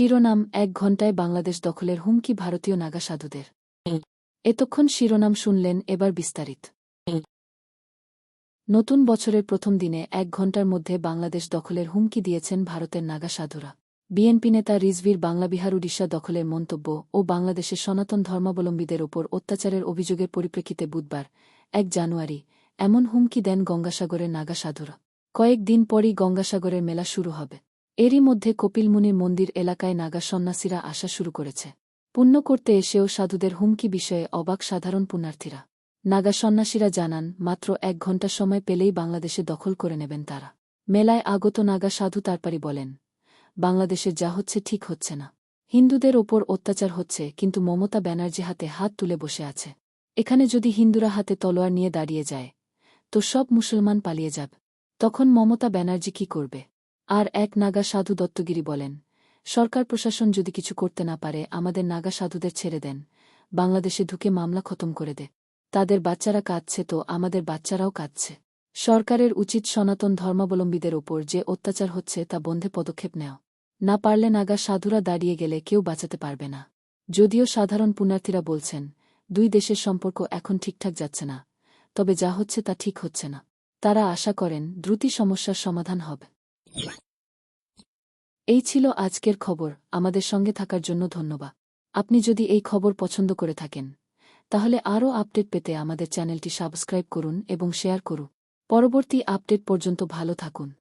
শিরোনাম এক ঘণ্টায় বাংলাদেশ দখলের হুমকি ভারতীয় নাগা সাধুদের। এতক্ষণ শিরোনাম শুনলেন এবার বিস্তারিত। নতুন বছরের প্রথম দিনে এক ঘণ্টার মধ্যে বাংলাদেশ দখলের হুমকি দিয়েছেন ভারতের নাগা সাধুরা। বিএনপি নেতা রিজভির বাংলাবিহার উড়িষ্যা দখলের মন্তব্য ও বাংলাদেশের সনাতন ধর্মাবলম্বীদের ওপর অত্যাচারের অভিযোগের পরিপ্রেক্ষিতে বুধবার, এক জানুয়ারি, এমন হুমকি দেন গঙ্গাসাগরের নাগা সাধুরা। কয়েক দিন পরই গঙ্গাসাগরের মেলা শুরু হবে। এরই মধ্যে কপিলমুনির মন্দির এলাকায় নাগা সন্ন্যাসীরা আসা শুরু করেছে। পুণ্য করতে এসেও সাধুদের হুমকি বিষয়ে অবাক সাধারণ পুণ্যার্থীরা। নাগা সন্ন্যাসীরা জানান, মাত্র এক ঘণ্টা সময় পেলেই বাংলাদেশে দখল করে নেবেন তারা। মেলায় আগত নাগা সাধু তারপারি বলেন বাংলাদেশের যা হচ্ছে ঠিক হচ্ছে না। হিন্দুদের ওপর অত্যাচার হচ্ছে, কিন্তু মমতা ব্যানার্জি হাতে হাত তুলে বসে আছে। এখানে যদি হিন্দুরা হাতে তলোয়ার নিয়ে দাঁড়িয়ে যায়, তো সব মুসলমান পালিয়ে যাবে। তখন মমতা ব্যানার্জি কি করবে? আর এক নাগা সাধু দত্তগিরি বলেন, সরকার প্রশাসন যদি কিছু করতে না পারে, আমাদের নাগা সাধুদের ছেড়ে দেন। বাংলাদেশে ঢুকে মামলা খতম করে দে। তাদের বাচ্চারা কাঁদছে তো, আমাদের বাচ্চারাও কাঁদছে। সরকারের উচিত সনাতন ধর্মাবলম্বীদের ওপর যে অত্যাচার হচ্ছে তা বন্ধে পদক্ষেপ নেওয়া না পারলে নাগা সাধুরা দাঁড়িয়ে গেলে কেউ বাঁচাতে পারবে না। যদিও সাধারণ পুণ্যার্থীরা বলছেন, দুই দেশের সম্পর্ক এখন ঠিকঠাক যাচ্ছে না। তবে যা হচ্ছে তা ঠিক হচ্ছে না। তারা আশা করেন দ্রুতই সমস্যার সমাধান হবে। এই ছিল আজকের খবর। আমাদের সঙ্গে থাকার জন্য ধন্যবাদ। আপনি যদি এই খবর পছন্দ করে থাকেন, তাহলে আরও আপডেট পেতে আমাদের চ্যানেলটি সাবস্ক্রাইব করুন এবং শেয়ার করুন। পরবর্তী আপডেট পর্যন্ত ভালো থাকুন।